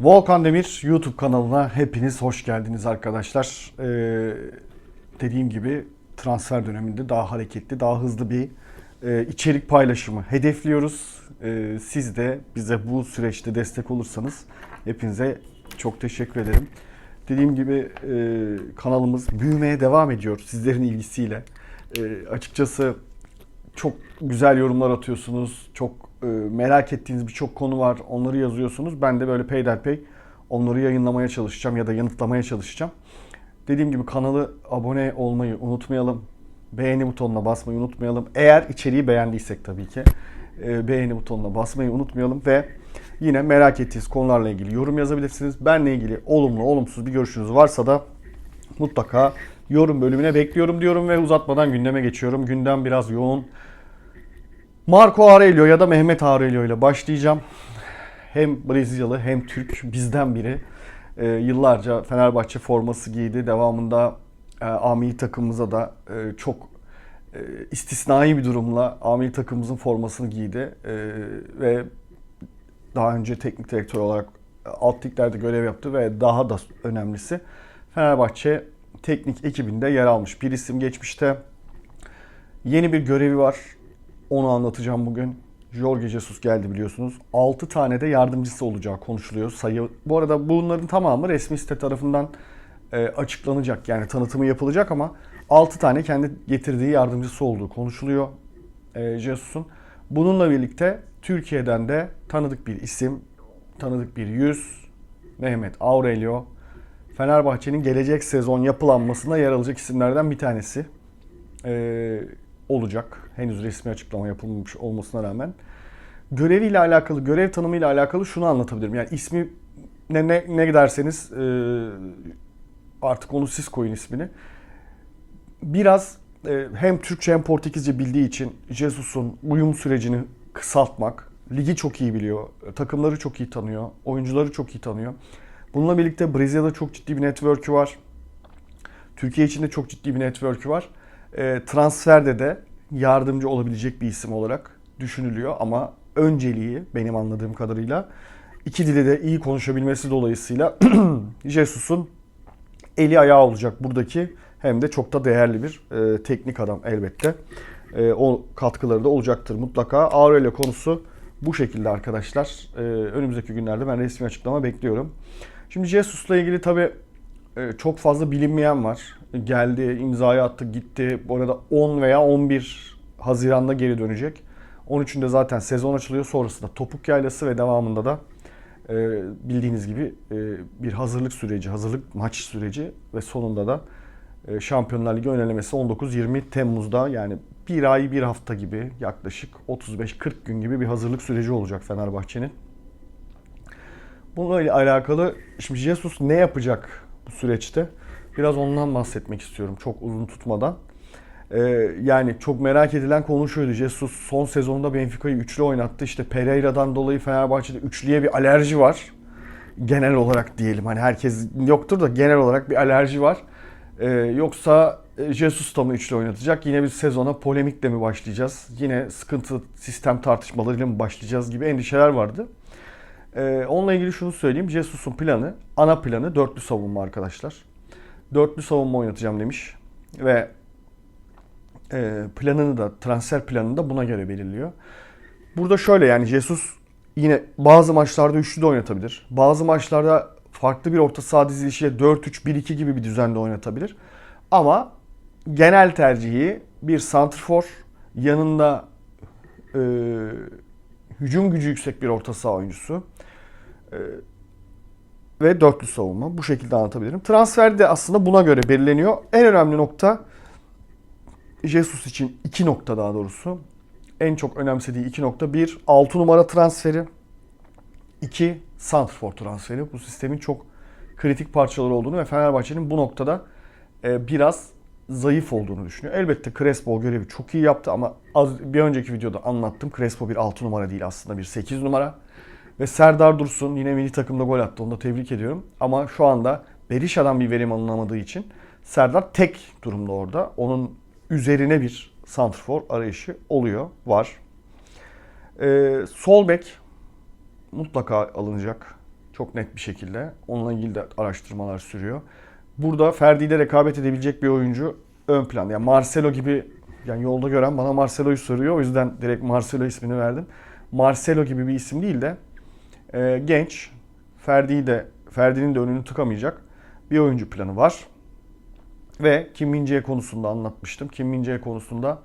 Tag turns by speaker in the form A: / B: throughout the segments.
A: Volkan Demir YouTube kanalına hepiniz hoş geldiniz arkadaşlar. Ee, dediğim gibi transfer döneminde daha hareketli, daha hızlı bir e, içerik paylaşımı hedefliyoruz. Ee, siz de bize bu süreçte destek olursanız hepinize çok teşekkür ederim. Dediğim gibi e, kanalımız büyümeye devam ediyor sizlerin ilgisiyle. E, açıkçası çok güzel yorumlar atıyorsunuz. Çok e, merak ettiğiniz birçok konu var. Onları yazıyorsunuz. Ben de böyle peyderpey onları yayınlamaya çalışacağım ya da yanıtlamaya çalışacağım. Dediğim gibi kanalı abone olmayı unutmayalım. Beğeni butonuna basmayı unutmayalım. Eğer içeriği beğendiysek tabii ki e, beğeni butonuna basmayı unutmayalım ve yine merak ettiğiniz konularla ilgili yorum yazabilirsiniz. Benle ilgili olumlu olumsuz bir görüşünüz varsa da mutlaka yorum bölümüne bekliyorum diyorum ve uzatmadan gündeme geçiyorum. Gündem biraz yoğun. Marco Aurelio ya da Mehmet Aurelio ile başlayacağım. Hem Brezilyalı hem Türk bizden biri. Ee, yıllarca Fenerbahçe forması giydi. Devamında e, amili takımımıza da e, çok e, istisnai bir durumla amili takımımızın formasını giydi. E, ve daha önce teknik direktör olarak e, alt liglerde görev yaptı ve daha da önemlisi Fenerbahçe teknik ekibinde yer almış bir isim geçmişte. Yeni bir görevi var. Onu anlatacağım bugün. Jorge Jesus geldi biliyorsunuz. 6 tane de yardımcısı olacağı konuşuluyor. Sayı bu arada bunların tamamı resmi site tarafından e, açıklanacak. Yani tanıtımı yapılacak ama 6 tane kendi getirdiği yardımcısı olduğu konuşuluyor e, Jesus'un. Bununla birlikte Türkiye'den de tanıdık bir isim, tanıdık bir yüz Mehmet Aurelio Fenerbahçe'nin gelecek sezon yapılanmasına yer alacak isimlerden bir tanesi e, olacak. Henüz resmi açıklama yapılmamış olmasına rağmen. Göreviyle alakalı, görev tanımıyla alakalı şunu anlatabilirim. Yani ismi ne, ne, ne derseniz e, artık onu siz koyun ismini. Biraz e, hem Türkçe hem Portekizce bildiği için Jesus'un uyum sürecini kısaltmak, ligi çok iyi biliyor, takımları çok iyi tanıyor, oyuncuları çok iyi tanıyor. Bununla birlikte Brezilya'da çok ciddi bir network'ü var. Türkiye içinde çok ciddi bir network'ü var. E, transferde de yardımcı olabilecek bir isim olarak düşünülüyor ama önceliği benim anladığım kadarıyla iki dili de iyi konuşabilmesi dolayısıyla Jesus'un eli ayağı olacak buradaki hem de çok da değerli bir e, teknik adam elbette. E, o katkıları da olacaktır mutlaka. Aurelio konusu bu şekilde arkadaşlar. E, önümüzdeki günlerde ben resmi açıklama bekliyorum. Şimdi Jesus'la ilgili tabi çok fazla bilinmeyen var. Geldi, imzayı attı, gitti. Bu arada 10 veya 11 Haziran'da geri dönecek. 13'ünde zaten sezon açılıyor. Sonrasında topuk yaylası ve devamında da e, bildiğiniz gibi e, bir hazırlık süreci, hazırlık maç süreci ve sonunda da e, Şampiyonlar Ligi önelemesi 19-20 Temmuz'da yani bir ay bir hafta gibi yaklaşık 35-40 gün gibi bir hazırlık süreci olacak Fenerbahçe'nin. Bununla alakalı şimdi Jesus ne yapacak bu süreçte? Biraz ondan bahsetmek istiyorum çok uzun tutmadan. Ee, yani çok merak edilen konu şuydu. Jesus son sezonda Benfica'yı üçlü oynattı. İşte Pereira'dan dolayı Fenerbahçe'de üçlüye bir alerji var. Genel olarak diyelim. Hani herkes yoktur da genel olarak bir alerji var. Ee, yoksa Jesus da mı üçlü oynatacak? Yine bir sezona polemikle mi başlayacağız? Yine sıkıntı sistem tartışmalarıyla mı başlayacağız gibi endişeler vardı. Ee, onunla ilgili şunu söyleyeyim. Jesus'un planı, ana planı dörtlü savunma arkadaşlar. Dörtlü savunma oynatacağım demiş. Ve e, planını da, transfer planını da buna göre belirliyor. Burada şöyle yani Jesus yine bazı maçlarda üçlü de oynatabilir. Bazı maçlarda farklı bir orta saha dizilişiyle 4-3-1-2 gibi bir düzende oynatabilir. Ama genel tercihi bir santrfor yanında e, hücum gücü yüksek bir orta saha oyuncusu e, ve dörtlü savunma. Bu şekilde anlatabilirim. Transfer de aslında buna göre belirleniyor. En önemli nokta Jesus için iki nokta daha doğrusu. En çok önemsediği iki nokta. Bir, 6 numara transferi. İki, Santrfor transferi. Bu sistemin çok kritik parçaları olduğunu ve Fenerbahçe'nin bu noktada e, biraz zayıf olduğunu düşünüyor. Elbette Crespo görevi çok iyi yaptı ama az bir önceki videoda anlattım. Crespo bir 6 numara değil aslında bir 8 numara. Ve Serdar Dursun yine milli takımda gol attı. Onu da tebrik ediyorum. Ama şu anda Berisha'dan bir verim alınamadığı için Serdar tek durumda orada. Onun üzerine bir santrfor arayışı oluyor, var. Ee, sol bek mutlaka alınacak. Çok net bir şekilde. Onunla ilgili de araştırmalar sürüyor. Burada Ferdi ile rekabet edebilecek bir oyuncu ön plan. Yani Marcelo gibi yani yolda gören bana Marcelo'yu soruyor. O yüzden direkt Marcelo ismini verdim. Marcelo gibi bir isim değil de e, genç. Ferdi'yi de Ferdi'nin de önünü tıkamayacak bir oyuncu planı var. Ve Kim Min konusunda anlatmıştım. Kim Min konusunda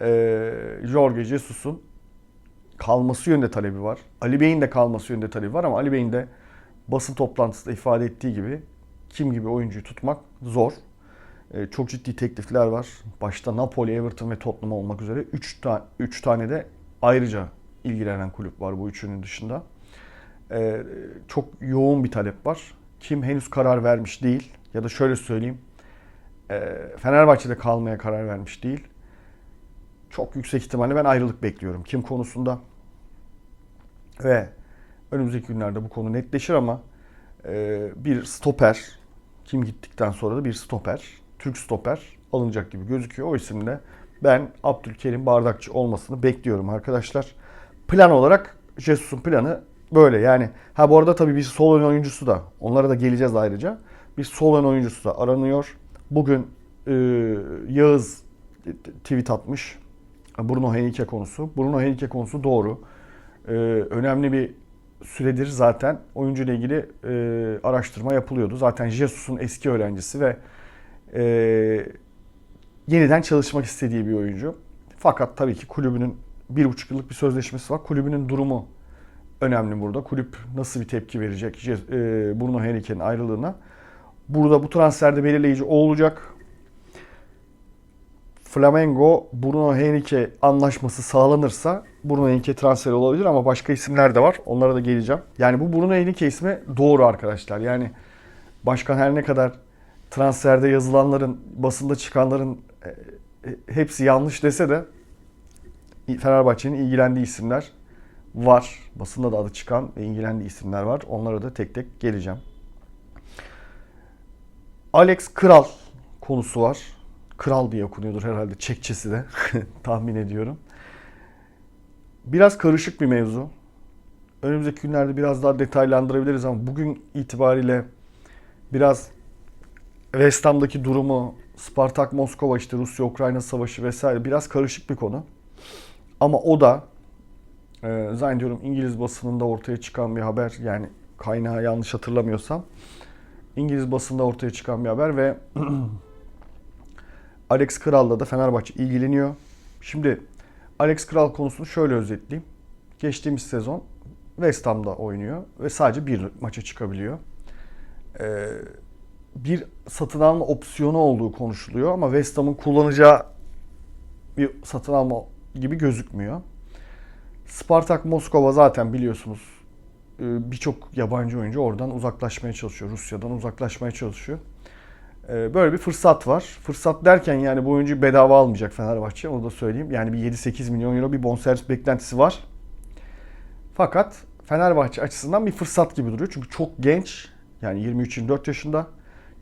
A: e, Jorge Jesus'un kalması yönünde talebi var. Ali Bey'in de kalması yönünde talebi var ama Ali Bey'in de basın toplantısında ifade ettiği gibi kim gibi oyuncuyu tutmak zor. E, çok ciddi teklifler var. Başta Napoli, Everton ve Tottenham olmak üzere 3 ta- üç tane de ayrıca ilgilenen kulüp var bu üçünün dışında. E, çok yoğun bir talep var. Kim henüz karar vermiş değil ya da şöyle söyleyeyim. E, Fenerbahçe'de kalmaya karar vermiş değil. Çok yüksek ihtimalle ben ayrılık bekliyorum Kim konusunda. Ve önümüzdeki günlerde bu konu netleşir ama e, bir stoper, Kim gittikten sonra da bir stoper, Türk stoper alınacak gibi gözüküyor. O isimde ben Abdülkerim Bardakçı olmasını bekliyorum arkadaşlar. Plan olarak Jesus'un planı böyle. Yani ha bu arada tabii bir sol ön oyuncusu da onlara da geleceğiz ayrıca. Bir sol ön oyuncusu da aranıyor. Bugün e, Yağız tweet atmış. Bruno Henrique konusu. Bruno Henrique konusu doğru. Ee, önemli bir süredir zaten oyuncu ile ilgili e, araştırma yapılıyordu. Zaten Jesus'un eski öğrencisi ve e, yeniden çalışmak istediği bir oyuncu. Fakat tabii ki kulübünün bir buçuk yıllık bir sözleşmesi var. Kulübünün durumu önemli burada. Kulüp nasıl bir tepki verecek e, Bruno Henrique'nin ayrılığına. Burada bu transferde belirleyici o olacak. Flamengo Bruno Henrique anlaşması sağlanırsa Bruno Henrique transferi olabilir ama başka isimler de var. Onlara da geleceğim. Yani bu Bruno Henrique ismi doğru arkadaşlar. Yani başkan her ne kadar transferde yazılanların, basında çıkanların e, e, hepsi yanlış dese de Fenerbahçe'nin ilgilendiği isimler var. Basında da adı çıkan ve ilgilendiği isimler var. Onlara da tek tek geleceğim. Alex Kral konusu var. Kral diye okunuyordur herhalde Çekçesi de tahmin ediyorum. Biraz karışık bir mevzu. Önümüzdeki günlerde biraz daha detaylandırabiliriz ama bugün itibariyle biraz West Ham'daki durumu, Spartak Moskova işte Rusya-Ukrayna savaşı vesaire biraz karışık bir konu. Ama o da e, zannediyorum İngiliz basınında ortaya çıkan bir haber yani kaynağı yanlış hatırlamıyorsam İngiliz basında ortaya çıkan bir haber ve Alex Kral'la da Fenerbahçe ilgileniyor. Şimdi Alex Kral konusunu şöyle özetleyeyim. Geçtiğimiz sezon West Ham'da oynuyor ve sadece bir maça çıkabiliyor. Ee, bir satın alma opsiyonu olduğu konuşuluyor ama West Ham'ın kullanacağı bir satın alma gibi gözükmüyor. Spartak Moskova zaten biliyorsunuz e, birçok yabancı oyuncu oradan uzaklaşmaya çalışıyor. Rusya'dan uzaklaşmaya çalışıyor. E, Böyle bir fırsat var. Fırsat derken yani bu oyuncuyu bedava almayacak Fenerbahçe. Onu da söyleyeyim. Yani bir 7-8 milyon euro bir bonservis beklentisi var. Fakat Fenerbahçe açısından bir fırsat gibi duruyor. Çünkü çok genç. Yani 23-24 yaşında.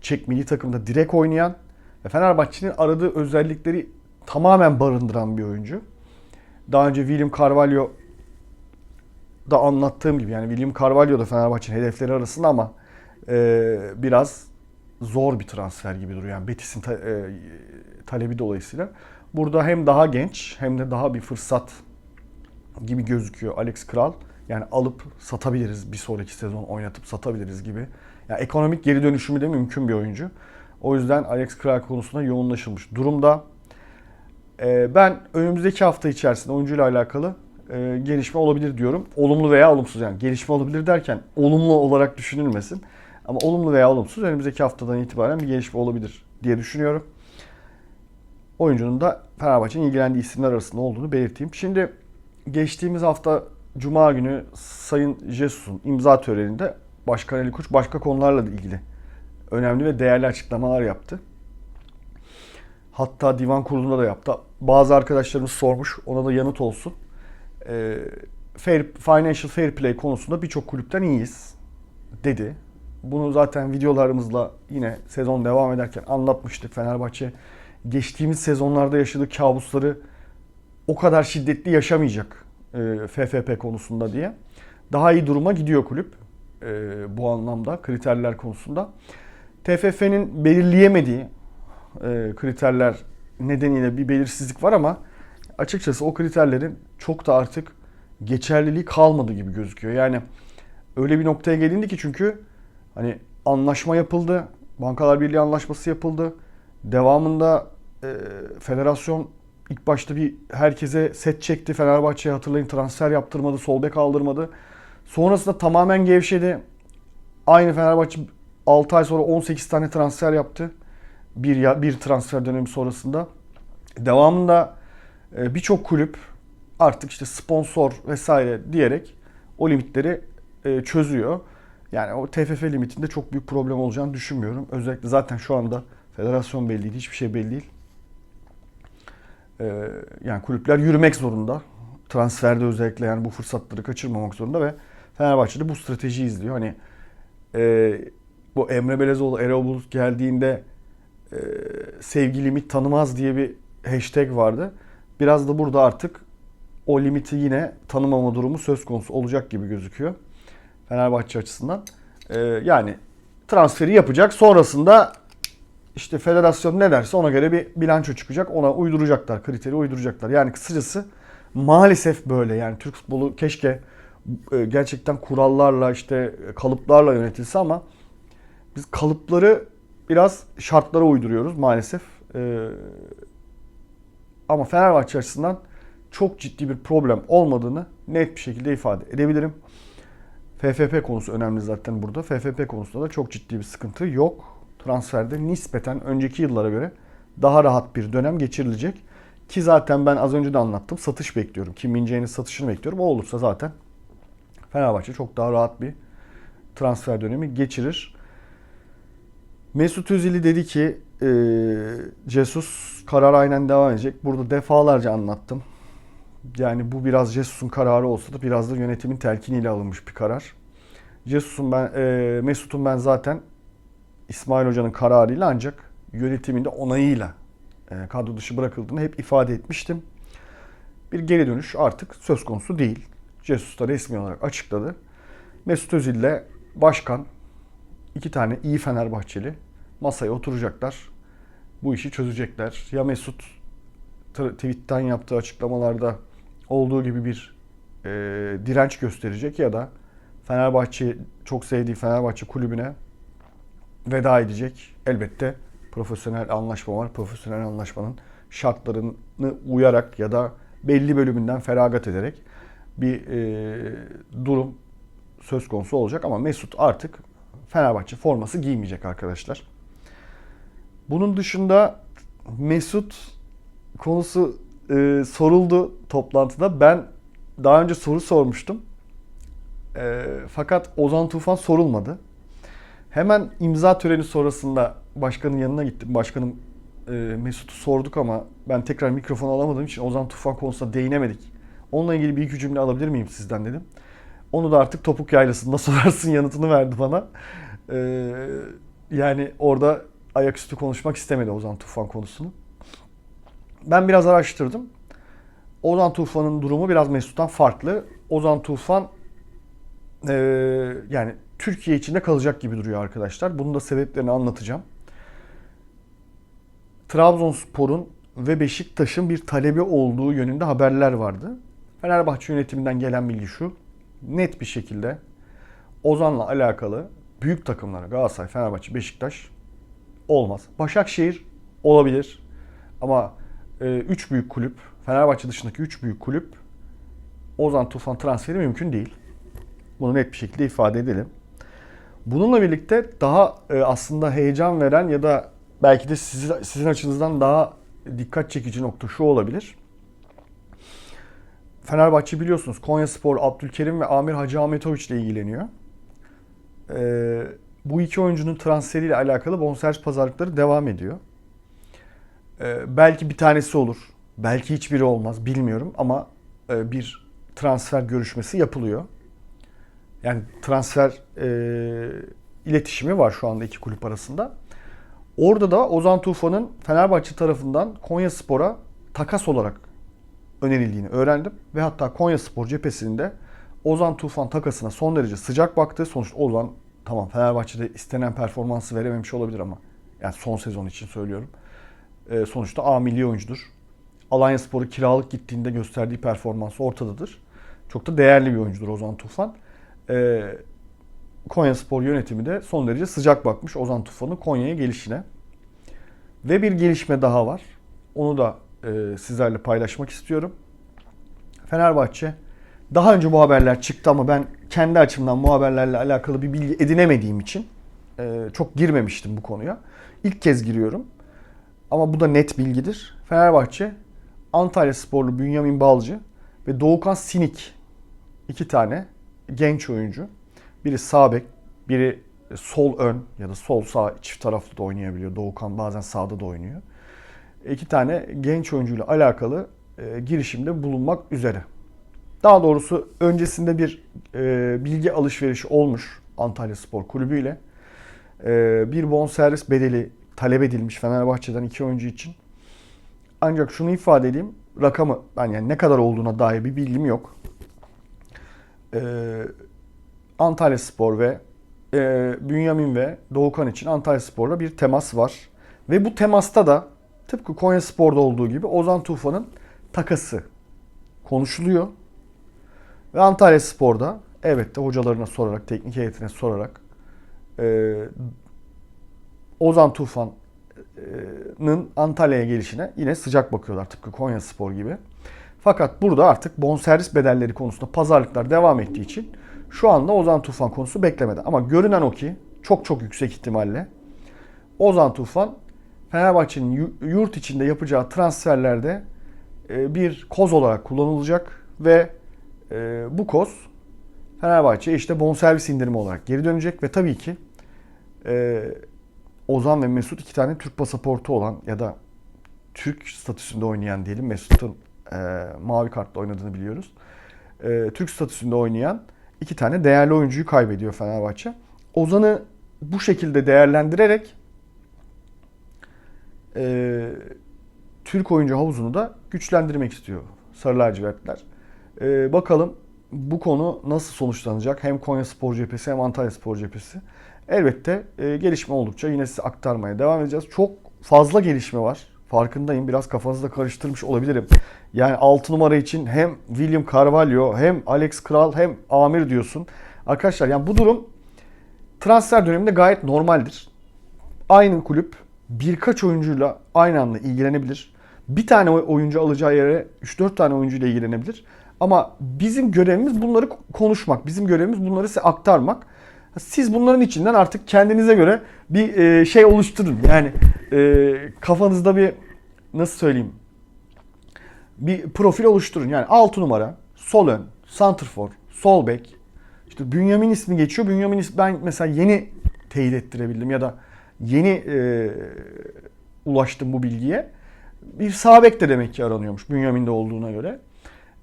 A: Çek milli takımda direkt oynayan ve Fenerbahçe'nin aradığı özellikleri tamamen barındıran bir oyuncu. Daha önce William Carvalho da anlattığım gibi yani William Carvalho da Fenerbahçe'nin hedefleri arasında ama e, biraz zor bir transfer gibi duruyor. Yani Betis'in ta- e, talebi dolayısıyla. Burada hem daha genç hem de daha bir fırsat gibi gözüküyor Alex Kral. Yani alıp satabiliriz bir sonraki sezon oynatıp satabiliriz gibi. Yani ekonomik geri dönüşümü de mümkün bir oyuncu. O yüzden Alex Kral konusunda yoğunlaşılmış durumda. Ee, ben önümüzdeki hafta içerisinde oyuncuyla alakalı e, gelişme olabilir diyorum. Olumlu veya olumsuz yani gelişme olabilir derken olumlu olarak düşünülmesin. Ama olumlu veya olumsuz önümüzdeki haftadan itibaren bir gelişme olabilir diye düşünüyorum. Oyuncunun da Fenerbahçe'nin ilgilendiği isimler arasında olduğunu belirteyim. Şimdi geçtiğimiz hafta Cuma günü Sayın Jesus'un imza töreninde Başkan Ali Koç başka konularla ilgili önemli ve değerli açıklamalar yaptı. Hatta divan kurulunda da yaptı. Bazı arkadaşlarımız sormuş. Ona da yanıt olsun. Ee, fair, financial fair play konusunda birçok kulüpten iyiyiz dedi. Bunu zaten videolarımızla yine sezon devam ederken anlatmıştık. Fenerbahçe geçtiğimiz sezonlarda yaşadığı kabusları o kadar şiddetli yaşamayacak e, FFP konusunda diye. Daha iyi duruma gidiyor kulüp. e, bu anlamda kriterler konusunda. TFF'nin belirleyemediği e, kriterler nedeniyle bir belirsizlik var ama açıkçası o kriterlerin çok da artık geçerliliği kalmadı gibi gözüküyor. Yani öyle bir noktaya gelindi ki çünkü hani anlaşma yapıldı. Bankalar Birliği anlaşması yapıldı. Devamında e, federasyon ilk başta bir herkese set çekti. Fenerbahçe'ye hatırlayın transfer yaptırmadı, sol bek aldırmadı. Sonrasında tamamen gevşedi. Aynı Fenerbahçe 6 ay sonra 18 tane transfer yaptı. Bir, ya, bir transfer dönemi sonrasında. Devamında e, birçok kulüp artık işte sponsor vesaire diyerek o limitleri e, çözüyor. Yani o TFF limitinde çok büyük problem olacağını düşünmüyorum. Özellikle zaten şu anda federasyon belli değil, hiçbir şey belli değil. E, yani kulüpler yürümek zorunda. Transferde özellikle yani bu fırsatları kaçırmamak zorunda ve Fenerbahçe de bu stratejiyi izliyor. Hani e, bu Emre Belezoğlu, Erol Bulut geldiğinde e, sevgi limit tanımaz diye bir hashtag vardı. Biraz da burada artık o limiti yine tanımama durumu söz konusu olacak gibi gözüküyor. Fenerbahçe açısından. E, yani transferi yapacak. Sonrasında işte federasyon ne derse ona göre bir bilanço çıkacak. Ona uyduracaklar, kriteri uyduracaklar. Yani kısacası maalesef böyle. Yani Türk futbolu keşke e, gerçekten kurallarla işte kalıplarla yönetilse ama biz kalıpları biraz şartlara uyduruyoruz maalesef. Ee, ama Fenerbahçe açısından çok ciddi bir problem olmadığını net bir şekilde ifade edebilirim. FFP konusu önemli zaten burada. FFP konusunda da çok ciddi bir sıkıntı yok. Transferde nispeten önceki yıllara göre daha rahat bir dönem geçirilecek. Ki zaten ben az önce de anlattım. Satış bekliyorum. Kim Min satışını bekliyorum. O olursa zaten Fenerbahçe çok daha rahat bir transfer dönemi geçirir. Mesut Özil'i dedi ki e, Jesus karar aynen devam edecek. Burada defalarca anlattım. Yani bu biraz Jesus'un kararı olsa da biraz da yönetimin telkiniyle alınmış bir karar. Jesus'un ben e, Mesut'un ben zaten İsmail Hoca'nın kararıyla ancak yönetiminde onayıyla e, kadro dışı bırakıldığını hep ifade etmiştim. Bir geri dönüş artık söz konusu değil. Jesus da resmi olarak açıkladı. Mesut Özil ile başkan iki tane iyi Fenerbahçeli masaya oturacaklar. Bu işi çözecekler. Ya Mesut tweetten yaptığı açıklamalarda olduğu gibi bir e, direnç gösterecek ya da Fenerbahçe çok sevdiği Fenerbahçe kulübüne veda edecek. Elbette profesyonel anlaşma var. Profesyonel anlaşmanın şartlarını uyarak ya da belli bölümünden feragat ederek bir e, durum söz konusu olacak ama Mesut artık Fenerbahçe forması giymeyecek arkadaşlar. Bunun dışında Mesut konusu e, soruldu toplantıda. Ben daha önce soru sormuştum. E, fakat Ozan Tufan sorulmadı. Hemen imza töreni sonrasında başkanın yanına gittim. Başkanım e, Mesut'u sorduk ama ben tekrar mikrofon alamadığım için Ozan Tufan konusuna değinemedik. Onunla ilgili bir iki cümle alabilir miyim sizden dedim. Onu da artık topuk yaylasında sorarsın yanıtını verdi bana. Ee, yani orada ayaküstü konuşmak istemedi Ozan Tufan konusunu. Ben biraz araştırdım. Ozan Tufan'ın durumu biraz Mesut'tan farklı. Ozan Tufan e, yani Türkiye içinde kalacak gibi duruyor arkadaşlar. Bunun da sebeplerini anlatacağım. Trabzonspor'un ve Beşiktaş'ın bir talebi olduğu yönünde haberler vardı. Fenerbahçe yönetiminden gelen bilgi şu. Net bir şekilde Ozan'la alakalı büyük takımlara Galatasaray, Fenerbahçe, Beşiktaş olmaz. Başakşehir olabilir. Ama 3 e, büyük kulüp, Fenerbahçe dışındaki 3 büyük kulüp Ozan Tufan transferi mümkün değil. Bunu net bir şekilde ifade edelim. Bununla birlikte daha e, aslında heyecan veren ya da belki de sizin, sizin açınızdan daha dikkat çekici nokta şu olabilir. Fenerbahçe biliyorsunuz Konya Spor, Abdülkerim ve Amir Hacı Ahmetoviç ile ilgileniyor. Ee, bu iki oyuncunun transferiyle alakalı bonservis pazarlıkları devam ediyor. Ee, belki bir tanesi olur. Belki hiçbiri olmaz bilmiyorum ama e, bir transfer görüşmesi yapılıyor. Yani transfer e, iletişimi var şu anda iki kulüp arasında. Orada da Ozan Tufan'ın Fenerbahçe tarafından Konya Spor'a takas olarak önerildiğini öğrendim. Ve hatta Konya Spor cephesinde Ozan Tufan takasına son derece sıcak baktı. Sonuçta Ozan tamam Fenerbahçe'de istenen performansı verememiş olabilir ama yani son sezon için söylüyorum. Ee, sonuçta A milli oyuncudur. Alanya Spor'u kiralık gittiğinde gösterdiği performans ortadadır. Çok da değerli bir oyuncudur Ozan Tufan. Ee, Konya Spor yönetimi de son derece sıcak bakmış Ozan Tufan'ın Konya'ya gelişine. Ve bir gelişme daha var. Onu da e, sizlerle paylaşmak istiyorum. Fenerbahçe daha önce bu haberler çıktı ama ben kendi açımdan bu haberlerle alakalı bir bilgi edinemediğim için e, çok girmemiştim bu konuya. İlk kez giriyorum. Ama bu da net bilgidir. Fenerbahçe Antalya Sporlu Bünyamin Balcı ve Doğukan Sinik iki tane genç oyuncu. Biri sağ bek, biri sol ön ya da sol sağ çift taraflı da oynayabiliyor. Doğukan bazen sağda da oynuyor. İki tane genç oyuncuyla alakalı e, girişimde bulunmak üzere. Daha doğrusu öncesinde bir e, bilgi alışverişi olmuş Antalya Spor Kulübü ile. E, bir bonservis bedeli talep edilmiş Fenerbahçe'den iki oyuncu için. Ancak şunu ifade edeyim. Rakamı ben yani ne kadar olduğuna dair bir bilgim yok. E, Antalya Spor ve e, Bünyamin ve Doğukan için Antalya Spor'la bir temas var. Ve bu temasta da tıpkı Konya Spor'da olduğu gibi Ozan Tufan'ın takası konuşuluyor. Ve Antalya Spor'da elbette hocalarına sorarak, teknik heyetine sorarak e, Ozan Tufan'ın Antalya'ya gelişine yine sıcak bakıyorlar tıpkı Konya Spor gibi. Fakat burada artık bonservis bedelleri konusunda pazarlıklar devam ettiği için şu anda Ozan Tufan konusu beklemedi. Ama görünen o ki çok çok yüksek ihtimalle Ozan Tufan Fenerbahçe'nin yu- yurt içinde yapacağı transferlerde e, bir koz olarak kullanılacak ve e, bu koz Fenerbahçe işte bonservis indirimi olarak geri dönecek ve tabii ki e, Ozan ve Mesut iki tane Türk pasaportu olan ya da Türk statüsünde oynayan diyelim Mesut'un e, mavi kartla oynadığını biliyoruz. E, Türk statüsünde oynayan iki tane değerli oyuncuyu kaybediyor Fenerbahçe. Ozan'ı bu şekilde değerlendirerek e, Türk oyuncu havuzunu da güçlendirmek istiyor Sarı lacivertler. E, bakalım bu konu nasıl sonuçlanacak? Hem Konya Spor Cephesi hem Antalya Spor Cephesi. Elbette e, gelişme oldukça yine size aktarmaya devam edeceğiz. Çok fazla gelişme var. Farkındayım. Biraz kafanızda karıştırmış olabilirim. Yani 6 numara için hem William Carvalho hem Alex Kral hem Amir diyorsun. Arkadaşlar yani bu durum transfer döneminde gayet normaldir. Aynı kulüp birkaç oyuncuyla aynı anda ilgilenebilir. Bir tane oyuncu alacağı yere 3-4 tane oyuncuyla ilgilenebilir. Ama bizim görevimiz bunları konuşmak. Bizim görevimiz bunları size aktarmak. Siz bunların içinden artık kendinize göre bir e, şey oluşturun. Yani e, kafanızda bir nasıl söyleyeyim bir profil oluşturun. Yani 6 numara, sol ön, santrfor, sol bek. İşte Bünyamin ismi geçiyor. Bünyamin ismi ben mesela yeni teyit ettirebildim ya da yeni e, ulaştım bu bilgiye. Bir sağ bek de demek ki aranıyormuş Bünyamin'de olduğuna göre.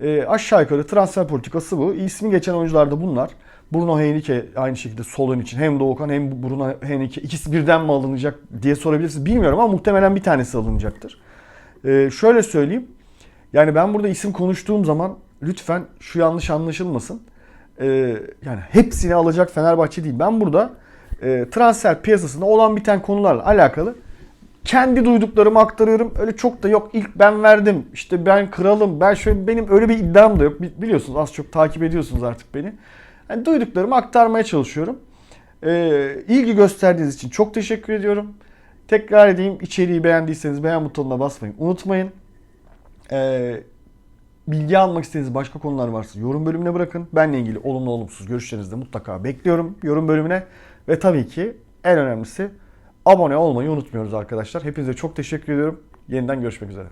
A: E, aşağı yukarı transfer politikası bu. İsmi geçen oyuncular da bunlar. Bruno Henrique aynı şekilde sol ön için hem Doğukan hem Bruno Henrique ikisi birden mi alınacak diye sorabilirsiniz. Bilmiyorum ama muhtemelen bir tanesi alınacaktır. E, şöyle söyleyeyim. Yani ben burada isim konuştuğum zaman lütfen şu yanlış anlaşılmasın. E, yani hepsini alacak Fenerbahçe değil. Ben burada e, transfer piyasasında olan biten konularla alakalı kendi duyduklarımı aktarıyorum. Öyle çok da yok ilk ben verdim. işte ben kralım. Ben şöyle benim öyle bir iddiam da yok. Biliyorsunuz az çok takip ediyorsunuz artık beni. Yani duyduklarımı aktarmaya çalışıyorum. Ee, ilgi gösterdiğiniz için çok teşekkür ediyorum. Tekrar edeyim içeriği beğendiyseniz beğen butonuna basmayı unutmayın. Ee, bilgi almak istediğiniz başka konular varsa yorum bölümüne bırakın. Benle ilgili olumlu olumsuz görüşlerinizi de mutlaka bekliyorum yorum bölümüne. Ve tabii ki en önemlisi abone olmayı unutmuyoruz arkadaşlar. Hepinize çok teşekkür ediyorum. Yeniden görüşmek üzere.